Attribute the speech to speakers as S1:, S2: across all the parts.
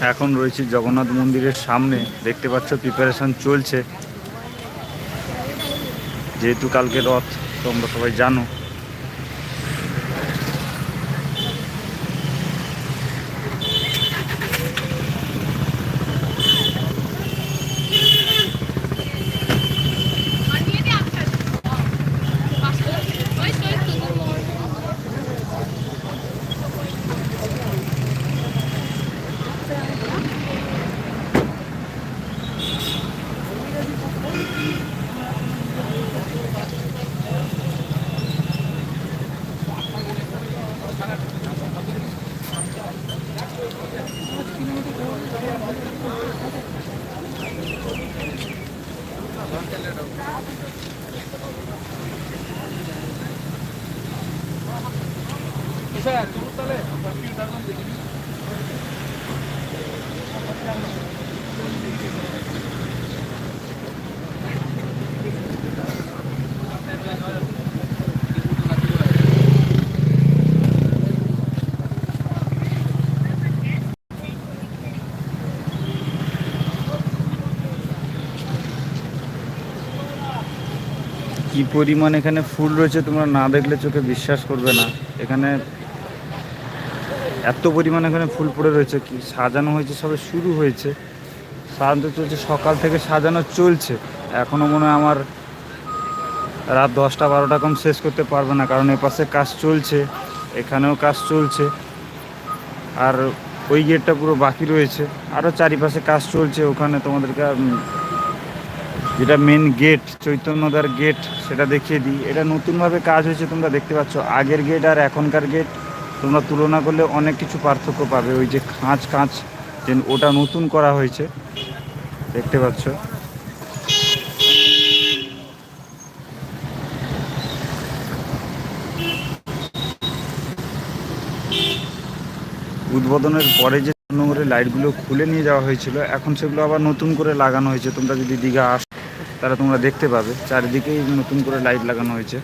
S1: এখন রয়েছে জগন্নাথ মন্দিরের সামনে। দেখতে পাচ্ছ প্রিপারেশন চলছে। যেহেতু কালকে রথ, তোমরা সবাই জানো। স্যার চলুন তাহলে দেখি কি পরিমাণ এখানে ফুল রয়েছে তোমরা না দেখলে চোখে বিশ্বাস করবে না। এখানে এত পরিমাণ এখানে ফুল পড়ে রয়েছে, কি সাজানো হয়েছে, সবে শুরু হয়েছে। সাজানো চলছে, সকাল থেকে সাজানো চলছে। এখনও মনে হয় আমার রাত দশটা বারোটা কম শেষ করতে পারবে না, কারণ এপাশে কাজ চলছে, এখানেও কাজ চলছে। আর ওই গেটটা পুরো বাকি রয়েছে। আরও চারিপাশে কাজ চলছে, ওখানে তোমাদেরকে যেটা মেন গেট চৈতন্যদার গেট সেটা দেখিয়ে দিই। এটা নতুনভাবে কাজ হয়েছে, তোমরা দেখতে পাচ্ছ। আগের গেট আর এখনকার গেট তোমরা তুলনা করলে অনেক কিছু পার্থক্য পাবে। ওই যে খাঁচ খাঁচ যে ওটা নতুন করা হয়েছে, দেখতে পাচ্ছ। উদ্বোধনের পরে যে নোংরে লাইটগুলো খুলে নিয়ে যাওয়া হয়েছিল, এখন সেগুলো আবার নতুন করে লাগানো হয়েছে। তোমরা যদি দীঘা আস তারা তোমরা দেখতে পাবে। চারিদিকেই নতুন করে লাইট লাগানো হয়েছে।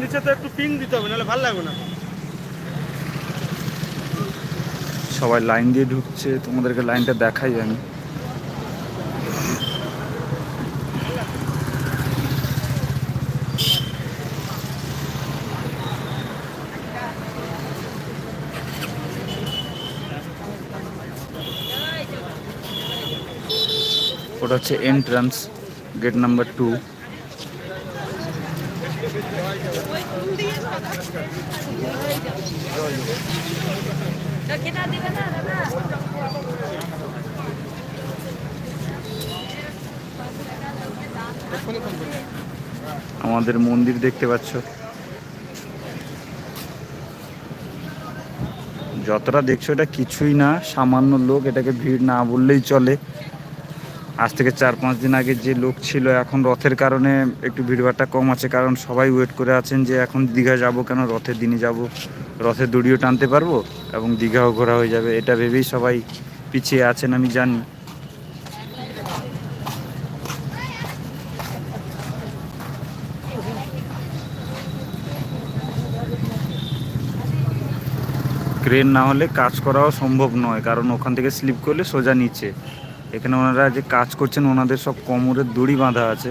S2: নিচে তো একটু পিং দিতে হবে নাহলে ভালো লাগবে না।
S1: সবাই লাইন দিয়ে ঢুকছে। তোমাদেরকে লাইনটা দেখাই আমি। ওটা হচ্ছে এন্ট্রান্স গেট নাম্বার টু? আমাদের মন্দির দেখতে পাচ্ছ যতটা দেখছ এটা কিছুই না, সামান্য লোক এটাকে ভিড় না বললেই চলে আজ থেকে চার পাঁচ দিন আগে যে লোক ছিল, এখন রথের কারণে একটু ভিড়ভাড়টা কম আছে, কারণ সবাই ওয়েট করে আছেন যে এখন দীঘা যাব কেন রথের দিনে যাব, রথের দড়িও টানতে পারব এবং দীঘাও ঘোরা হয়ে যাবে, এটা ভেবেই সবাই পিছিয়ে আছেন আমি জানি। ক্রেন না হলে কাজ করাও সম্ভব নয়, কারণ ওখান থেকে স্লিপ করলে সোজা নিচে। এখানে ওনারা যে কাজ করছেন ওনাদের সব কোমরের দড়ি বাঁধা আছে।